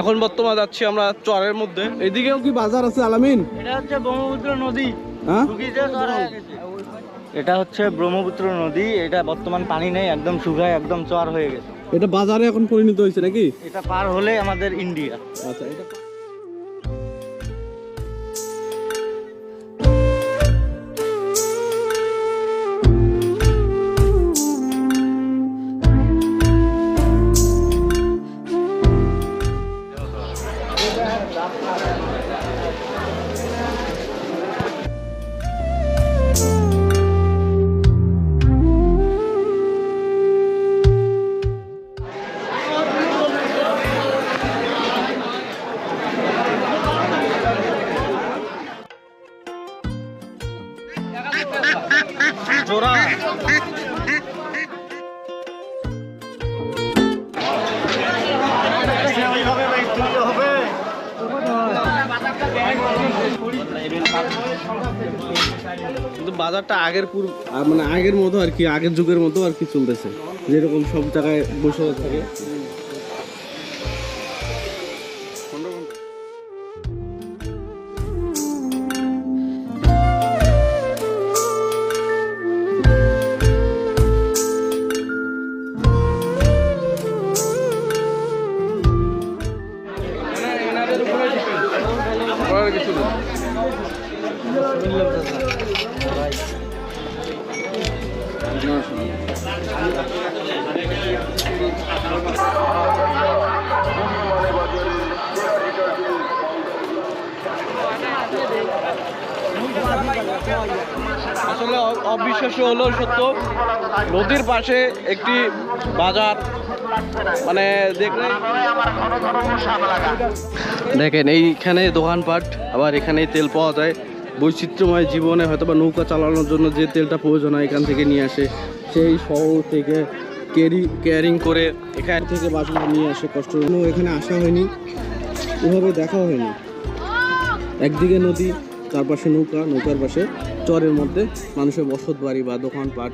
এখন বর্তমানে যাচ্ছি আমরা চরের মধ্যে। এদিকেও কি বাজার আছে আলামিন? এটা হচ্ছে ব্রহ্মপুত্র নদী। হ্যাঁ? এটা হচ্ছে ব্রহ্মপুত্র নদী। এটা বর্তমান পানি নেই একদম শুকায় একদম চর হয়ে গেছে। এটা বাজারে এখন পরিণত হয়েছে নাকি? এটা পার হলে আমাদের ইন্ডিয়া। আচ্ছা এটা জোড়া। কিন্তু বাজারটা আগের পুর আ, মানে আগের মতো আর কি আগের যুগের মতো আর কি চলতেছে। যেরকম সব জায়গায় বসে থাকে। কিছু আসলে অবিশ্বাস্য হলো সত্য, নদীর পাশে একটি বাজার মানে দেখলে দেখেন, এইখানে দোকানপাট, আবার এখানে তেল পাওয়া যায়। বৈচিত্র্যময় জীবনে হয়তো বা নৌকা চালানোর জন্য যে তেলটা প্রয়োজন হয় এখান থেকে নিয়ে আসে, সেই শহর থেকে ক্যারি, ক্যারিং করে এখান থেকে বাসগুলো নিয়ে আসে কষ্ট এখানে আসা হয়নি, ওভাবে দেখা হয়নি। একদিকে নদী তার পাশে নৌকা, নৌকার পাশে চরের মধ্যে মানুষের বসত বাড়ি বা দোকানপাট।